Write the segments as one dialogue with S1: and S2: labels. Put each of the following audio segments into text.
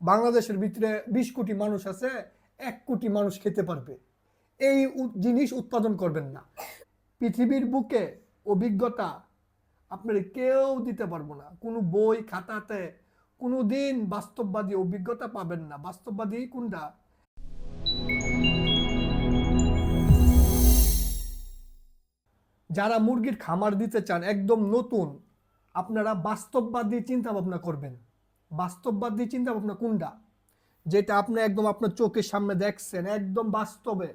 S1: বাংলাদেশের ভিতরে বিশ কোটি মানুষ আছে, এক কোটি মানুষ খেতে পারবে। এই জিনিস উৎপাদন করবেন না। পৃথিবীর বুকে অভিজ্ঞতা আপনার কেউ দিতে পারব না। কোনো বই খাতাতে কোনো দিন বাস্তববাদী অভিজ্ঞতা পাবেন না। বাস্তববাদী কোনটা? যারা মুরগির খামার দিতে চান, একদম নতুন, আপনারা বাস্তববাদী চিন্তা ভাবনা করবেন। বাস্তববাদী চিন্তা ভাবনা কোনটা? যেটা আপনি একদম আপনার চোখের সামনে দেখছেন, একদম বাস্তবে।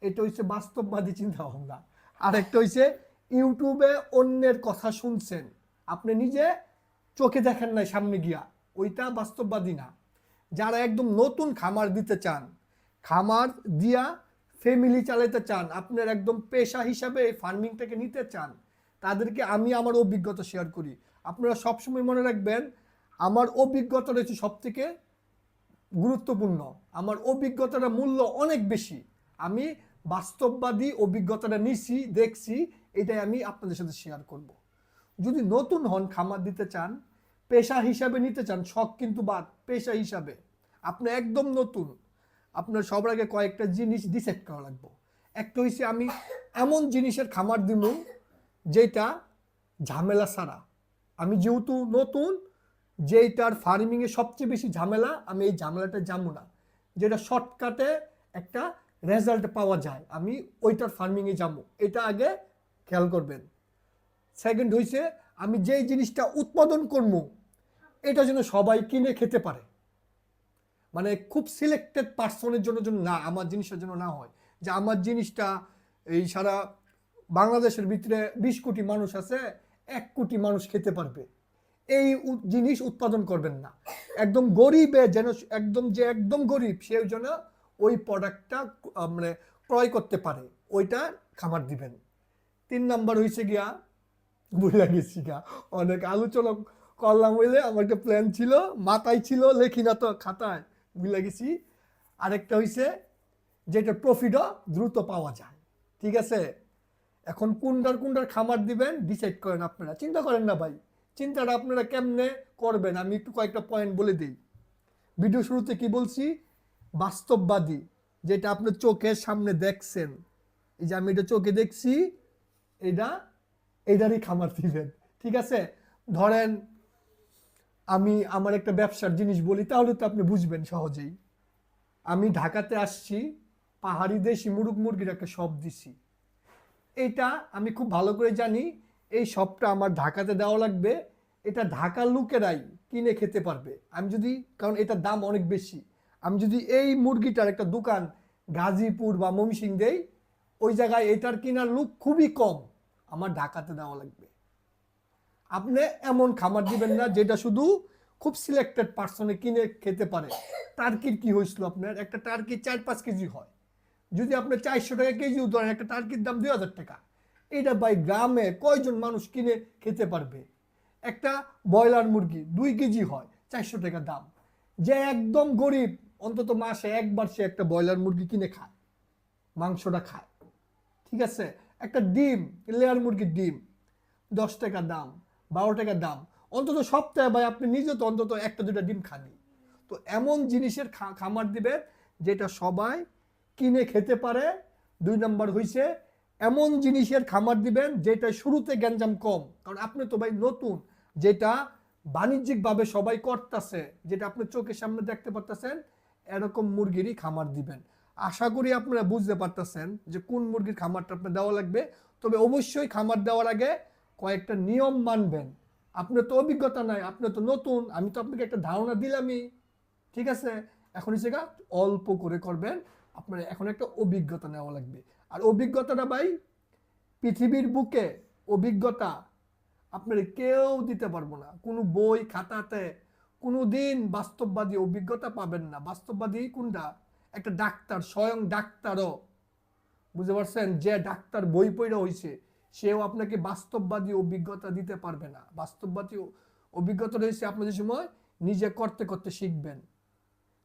S1: এটা হচ্ছে বাস্তববাদী চিন্তা ভাবনা। আর একটা হচ্ছে ইউটিউবে অন্যের কথা শুনছেন, আপনি নিজে চোখে দেখেন নাই সামনে গিয়া। ওইটা বাস্তববাদী না। যারা একদম নতুন খামার দিতে চান, খামার দিয়া ফ্যামিলি চালাতে চান, আপনার একদম পেশা হিসাবে ফার্মিংটাকে নিতে চান, তাদেরকে আমি আমার অভিজ্ঞতা শেয়ার করি। আপনারা সবসময় মনে রাখবেন আমার অভিজ্ঞতা রয়েছে সব থেকে গুরুত্বপূর্ণ। আমার অভিজ্ঞতাটা মূল্য অনেক বেশি। আমি বাস্তববাদী অভিজ্ঞতাটা নিছি, দেখছি, এটাই আমি আপনাদের সাথে শেয়ার করব। যদি নতুন হন, খামার দিতে চান, পেশা হিসাবে নিতে চান, শখ কিন্তু বাদ, পেশা হিসাবে। আপনি একদম নতুন। আপনার সবার আগে কয়েকটা জিনিস ডিসাইড করা লাগবে। একটা হচ্ছে আমি এমন জিনিসের খামার দিব যেটা ঝামেলা ছাড়া। আমি যেহেতু নতুন যেইটার ফার্মিংয়ে সবচেয়ে বেশি ঝামেলা, আমি এই ঝামেলাটা জানব না। যেটা শর্টকাটে একটা রেজাল্ট পাওয়া যায়, আমি ওইটার ফার্মিংয়ে যাব এটা আগে খেয়াল করবেন। সেকেন্ড হয়েছে আমি যেই জিনিসটা উৎপাদন করব, এটা যেন সবাই কিনে খেতে পারে। মানে খুব সিলেক্টেড পার্সনের জন্য যেন না, আমার জিনিসের জন্য না হয়। যে আমার জিনিসটা, এই সারা বাংলাদেশের ভিতরে বিশ কোটি মানুষ আছে, এক কোটি মানুষ খেতে পারবে। এই জিনিস উৎপাদন করবেন না। একদম গরিবে যেন একদম যে একদম গরিব, সে যেন ওই প্রোডাক্টটা মানে ক্রয় করতে পারে, ওইটা খামার দিবেন। তিন নাম্বার হয়েছে গিয়া বুঝলা গেছি গা, অনেক আলোচনা করলাম বলে আমার একটা প্ল্যান ছিল, মাথায় ছিল, লেখি না তো খাতায় বুঝলা গেছি। আরেকটা হয়েছে যেটা প্রফিটও দ্রুত পাওয়া যায়, ঠিক আছে? এখন কুন্ডার কুন্ডার খামার দিবেন ডিসাইড করেন আপনারা, চিন্তা করেন না ভাই। চিন্তাটা আপনারা কেমনে করবেন? আমি একটু কয়েকটা পয়েন্ট বলে দিই। ভিডিও শুরুতে কি বলছি? বাস্তববাদী, যেটা আপনার চোখের সামনে দেখছেন। এই যে আমি এটা চোখে দেখছি, এটা, এটারই খামার দিবেন। ঠিক আছে? ধরেন, আমি আমার একটা ব্যবসার জিনিস বলি, তাহলে তো আপনি বুঝবেন সহজেই। আমি ঢাকাতে আসছি, পাহাড়ি দেশি মুরগ মুরগির একটা শপ দিছি। এটা আমি খুব ভালো করে জানি এই শপটা আমার ঢাকাতে দেওয়া লাগবে। এটা ঢাকার লোকেরাই কিনে খেতে পারবে। আমি যদি, কারণ এটার দাম অনেক বেশি। আমি যদি এই মুরগিটার একটা দোকান গাজীপুর বা ময়মনসিং দেই, ওই জায়গায় এটার কেনার লোক খুবই কম। আমার ঢাকাতে দেওয়া লাগবে। আপনি এমন খামার দিবেন না যেটা শুধু খুব সিলেক্টেড পার্সনে কিনে খেতে পারে। টার্কির কি হয়েছিল আপনার? একটা টার্কি চার পাঁচ কেজি হয়। যদি আপনি চারশো টাকা কেজি ধরেন একটা টার্কির দাম দুই হাজার টাকা। এটা ভাই গ্রামে কয়জন মানুষ কিনে খেতে পারবে? একটা ব্রয়লার মুরগি দুই কেজি হয়, চারশো টাকা দাম। যে একদম গরিব, অন্তত মাসে একবার সে একটা ব্রয়লার মুরগি কিনে খায়, মাংসটা খায়। ঠিক আছে? একটা ডিম, লেয়ার মুরগির ডিম, দশ টাকা দাম, বারো টাকা দাম। অন্তত সপ্তাহে ভাই আপনি নিজে তো অন্তত একটা দুটা ডিম খানি তো এমন জিনিসের খামার দিবে যেটা সবাই কিনে খেতে পারে। দুই নম্বর হইছে এমন জিনিসের খামার দিবেন যেটা শুরুতে গ্যাঞ্জাম কম। কারণ আপনি তো ভাই নতুন, যেটা বাণিজ্যিকভাবে সবাই করতেছে, যেটা আপনি চোখের সামনে দেখতে পারতেছেন, এরকম মুরগিরই খামার দিবেন। আশা করি আপনারা বুঝতে পারতেছেন যে কোন মুরগির খামারটা আপনার দেওয়া লাগবে। তবে অবশ্যই খামার দেওয়ার আগে কয়েকটা নিয়ম মানবেন। আপনার তো অভিজ্ঞতা নাই, আপনি তো নতুন, আমি তো আপনাকে একটা ধারণা দিলামই। ঠিক আছে? এখন গা অল্প করে করবেন, আপনার এখন একটা অভিজ্ঞতা নেওয়া লাগবে। আর অভিজ্ঞতাটা ভাই, পৃথিবীর বুকে অভিজ্ঞতা আপনার কেউ দিতে পারব না। কোনো বই খাতাতে কোনো দিন বাস্তববাদী অভিজ্ঞতা পাবেন না। বাস্তববাদী কোনটা? একটা ডাক্তার, স্বয়ং ডাক্তারও। বুঝতে পারছেন? যে ডাক্তার বই পড়া হয়েছে সেও আপনাকে বাস্তববাদী অভিজ্ঞতা দিতে পারবে না। বাস্তববাদী অভিজ্ঞতা রয়েছে আপনার যে সময় নিজে করতে করতে শিখবেন।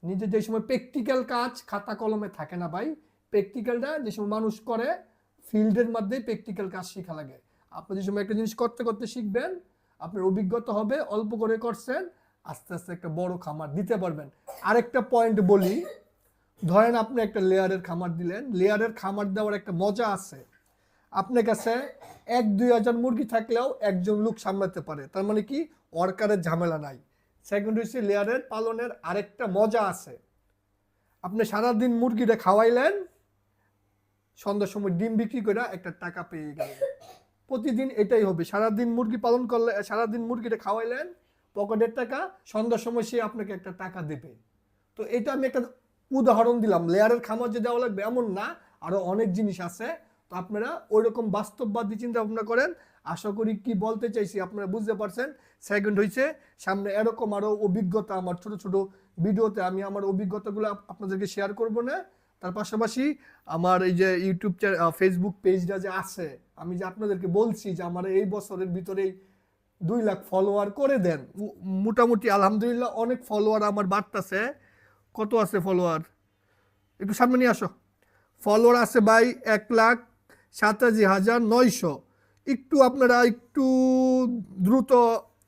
S1: নিজে যে সময় প্র্যাকটিক্যাল কাজ খাতা কলমে থাকে না ভাই। প্র্যাকটিক্যালটা যে সময় মানুষ করে, ফিল্ডের মধ্যে প্র্যাকটিক্যাল কাজ শেখা লাগে। আপনি যে সময় একটা জিনিস করতে করতে শিখবেন, আপনার অভিজ্ঞতা হবে, অল্প করে করছেন, আস্তে আস্তে একটা বড় খামার দিতে পারবেন। আরেকটা পয়েন্ট বলি, ধরেন আপনি একটা লেয়ারের খামার দিলেন লেয়ারের খামার দেওয়ার একটা মজা আছে। আপনার কাছে এক, দুই হাজার মুরগি থাকলেও একজন লোক সামলাতে পারে। তার মানে কি? ওয়ার্কারের ঝামেলা নাই। সেকেন্ড হচ্ছে লেয়ারের পালনের আরেকটা মজা আছে। আপনি সারাদিন মুরগিটা খাওয়াইলেন সন্ধ্যার সময় ডিম বিক্রি করে একটা টাকা পেয়ে গেলেন। প্রতিদিন এটাই হবে। সারাদিন মুরগি পালন করলে, সারাদিন মুরগিটা খাওয়াইলেন, পকেটের টাকা, সন্ধ্যার সময় সে আপনাকে একটা টাকা দেবে। তো এটা আমি একটা উদাহরণ দিলাম। লেয়ারের খামার যে দেওয়া লাগবে এমন না, আরও অনেক জিনিস আছে। তো আপনারা ওই রকম বাস্তববাদী চিন্তা ভাবনা করেন। আশা করি কি বলতে চাইছি আপনারা বুঝতে পারছেন। সেকেন্ড হয়েছে সামনে এরকম আরও অভিজ্ঞতা আমার ছোট ছোট ভিডিওতে আমি আমার অভিজ্ঞতাগুলো আপ- আপনাদেরকে শেয়ার করব না। তার পাশাপাশি আমার এই যে ইউটিউব ফেসবুক পেজটা যে আছে, আমি যে আপনাদেরকে বলছি যে আমার এই বছরের ভিতরেই দুই লাখ ফলোয়ার করে দেন। মোটামুটি আলহামদুলিল্লাহ অনেক ফলোয়ার আমার বাড়তেছে। কত আছে ফলোয়ার একটু সামনে নিয়ে আসো। ফলোয়ার আছে ভাই এক লাখ সাতাশি হাজার নয়শো। একটু আপনারা একটু দ্রুত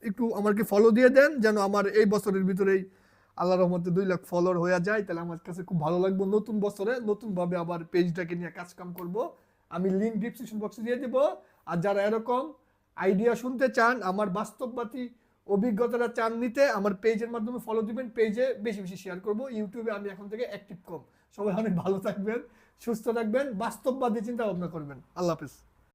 S1: একটু আমাকে ফলো দিয়ে দেন, যেন আমার এই বছরের ভিতরেই আল্লাহ রহমতে দুই লাখ ফলোয়ার হয়ে যায়, তাহলে আমার কাছে খুব ভালো লাগবে নতুন বছরে। নতুনভাবে আবার পেজটাকে নিয়ে কাজ কাম করব। আমি লিঙ্ক ডিসক্রিপশন বক্সে দিয়ে দেবো। আর যারা এরকম আইডিয়া শুনতে চান, আমার বাস্তববাদী অভিজ্ঞতাটা চান নিতে, আমার পেজের মাধ্যমে ফলো দিবেন। পেজে বেশি বেশি শেয়ার করব। ইউটিউবে আমি এখন থেকে অ্যাক্টিভ কম। সবাই অনেক ভালো থাকবেন, সুস্থ থাকবেন, বাস্তববাদী চিন্তা ভাবনা করবেন। আল্লাহ হাফিজ।